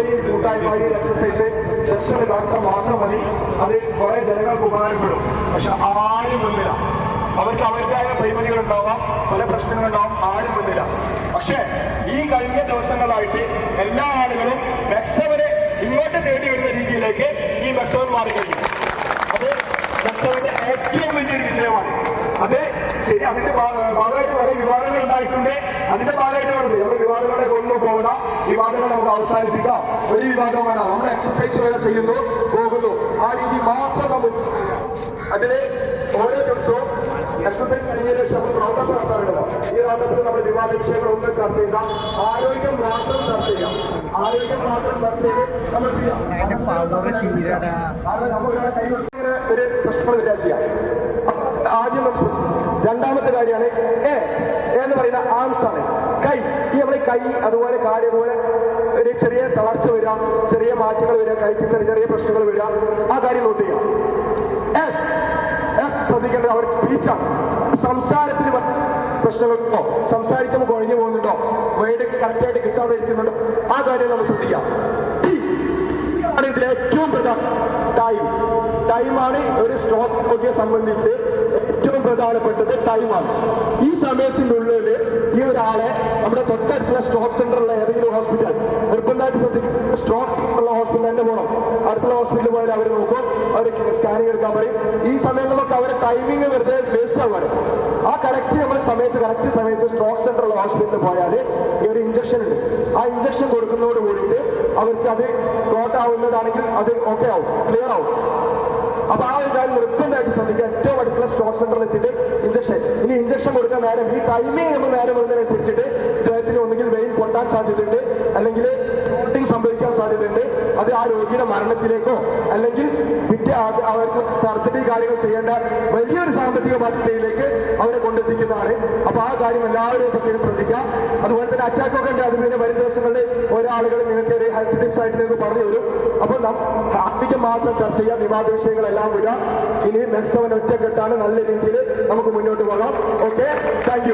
നമ്മുടെ കൂട്ടായ്മയിൽ exercise just ഒരു കാണിച്ചാൽ മാത്രം മതി അത് കുറെ ജനങ്ങൾക്ക് ഉപകാരപ്പെടും. പക്ഷെ ആരും മുന്നില്ല അവർക്ക് അവരുടേതായ പരിമിതികൾ ഉണ്ടാവാം പല പ്രശ്നങ്ങളുണ്ടാവാം. ആരും മുന്നില്ല പക്ഷേ ഈ കഴിഞ്ഞ ദിവസങ്ങളായിട്ട് എല്ലാ ആളുകളും മെക്സവരെ ഇങ്ങോട്ട് തേടി വരുന്ന രീതിയിലേക്ക് ഈ മെക്സവർ മാറിക്കഴിഞ്ഞു അത് മെക്സവന്റെ ഏറ്റവും വലിയൊരു വിജയമാണ്. അത് ശരി അതിന്റെ ഭാഗമായിട്ട് കുറെ വിവാദങ്ങൾ ഉണ്ടായിട്ടുണ്ട്. അതിന്റെ ഭാഗമായിട്ട് വരുന്നത് നമ്മൾ വിവാദങ്ങളെ കൊണ്ടു വിവാദങ്ങൾ നമുക്ക് അവസാനിപ്പിക്കാം. ഒരു വിവാദം വേണം നമ്മൾ എക്സസൈസ് വരെ ചെയ്യുന്നു പോകുന്നു. ആ രീതി മാത്രം നമ്മൾ അതിന് ഓരോ ദിവസവും എക്സസൈസ് കഴിഞ്ഞതിന് ശേഷം റൗണ്ടപ്പ് നടത്താറുണ്ടല്ലോ. ഈ റൗണ്ടപ്പിൽ നമ്മൾ വിവാദ വിഷയങ്ങൾ ഒന്നും ചർച്ച ചെയ്ത ആരോഗ്യം മാത്രം ചർച്ച ചെയ്യാം. ആരോഗ്യം മാത്രം ചർച്ച ചെയ്ത് നമ്മൾ കാരണം കൈ ഒരു പ്രശ്നങ്ങൾ വിചാരിച്ചാൽ ആദ്യം നമുക്ക് രണ്ടാമത്തെ കാര്യമാണ് എ. എന്ന് പറയുന്ന ആംസ് ആണ്. കൈ ഈ നമ്മുടെ കൈ അതുപോലെ കാൽ പോലെ ഒരു ചെറിയ തളർച്ച വരിക ചെറിയ മാറ്റങ്ങൾ വരിക കൈക്ക് ചെറിയ ചെറിയ പ്രശ്നങ്ങൾ വരിക ആ കാര്യം നോട്ട് ചെയ്യാം. എസ് എസ് ശ്രദ്ധിക്കേണ്ടത് അവർക്ക് സ്പീച്ചാണ് സംസാരത്തിന് പ്രശ്നങ്ങളുണ്ടോ? സംസാരിക്കുമ്പോൾ കുഴഞ്ഞു പോകുന്നുണ്ടോ? വേർഡ് കറക്റ്റായിട്ട് കിട്ടാതെ ഇരിക്കുന്നുണ്ടോ ആ കാര്യം നമ്മൾ ശ്രദ്ധിക്കാം. ഇതിൽ ഏറ്റവും പ്രധാന ടൈം ടൈമാണ് ഒരു ബുക്കിയെ സംബന്ധിച്ച് ഏറ്റവും പ്രധാനപ്പെട്ടത് ടൈമാണ് ഈ സമയത്തിനുള്ളിൽ ഈ നമ്മുടെ തൊട്ടടുത്തുള്ള സ്റ്റോക്ക് സെന്ററുള്ള ഏതെങ്കിലും ഹോസ്പിറ്റൽ നിർബന്ധമായിട്ട് ശ്രദ്ധിക്കും. സ്റ്റോക്ക് ഹോസ്പിറ്റൽ തന്നെ പോകണം അടുത്തുള്ള ഹോസ്പിറ്റലിൽ പോയാൽ അവർ നോക്കും അവർ സ്കാനിങ് എടുക്കാൻ പറയും. ഈ സമയങ്ങളിലൊക്കെ അവരെ ടൈമിങ് വെറുതെ വേസ്റ്റ് ആവാണ് ആ കറക്റ്റ് നമ്മൾ സമയത്ത് കറക്റ്റ് സമയത്ത് സ്റ്റോക്ക് സെന്ററുള്ള ഹോസ്പിറ്റലിൽ പോയാൽ ഈ ഒരു ഇഞ്ചക്ഷൻ ഉണ്ട്. ആ ഇഞ്ചക്ഷൻ കൊടുക്കുന്നതോട് കൂടിയിട്ട് അവർക്ക് അത് ക്ലോട്ട് ആവുന്നതാണെങ്കിൽ അത് ഓക്കെ ആവും ക്ലിയർ ആവും. അപ്പൊ ആ ഒരു കാര്യം നിർബന്ധമായിട്ട് ശ്രദ്ധിക്കുക. ഏറ്റവും അടുത്തുള്ള സ്ട്രോക്ക് സെന്ററിൽ എത്തിയിട്ട് ഇഞ്ചക്ഷൻ ഇനി ഇഞ്ചക്ഷൻ കൊടുക്കാൻ നേരം ഈ ടൈമിംഗ് നമ്മൾ നേരം വരുന്നതിനനുസരിച്ചിട്ട് പൊട്ടാൻ സാധ്യതയുണ്ട്. അല്ലെങ്കിൽ ഷൂട്ടിംഗ് സംഭവിക്കാൻ സാധ്യതയുണ്ട്. അത് ആ രോഗിയുടെ മരണത്തിലേക്കോ അല്ലെങ്കിൽ വിറ്റ് അവർക്ക് സർജറി കാര്യങ്ങൾ ചെയ്യേണ്ട വലിയൊരു സാമ്പത്തിക ബാധ്യതയിലേക്ക് അവരെ കൊണ്ടെത്തിക്കുന്നതാണ്. അപ്പൊ ആ കാര്യം എല്ലാവരും പ്രത്യേകം ശ്രദ്ധിക്കുക. അതുപോലെ തന്നെ അറ്റാക്ക് ഒക്കെ ഉണ്ട്. അതിന് വരും ദിവസങ്ങളിൽ ഒരാളുകൾ നിങ്ങൾക്ക് ഒരു ഹെൽത്ത് ടിപ്സ് ആയിട്ട് നിങ്ങൾക്ക് പറഞ്ഞു തരും. അപ്പൊ ആത്മികം മാത്രം ചർച്ച ചെയ്യാം വിവാദ വിഷയങ്ങളെല്ലാം വിടാം ഇനി നെക്സ്റ്റ് അവൻ ഒറ്റക്കെട്ടാണ്. നല്ല രീതിയിൽ നമുക്ക് മുന്നോട്ട് പോകാം. Okay thank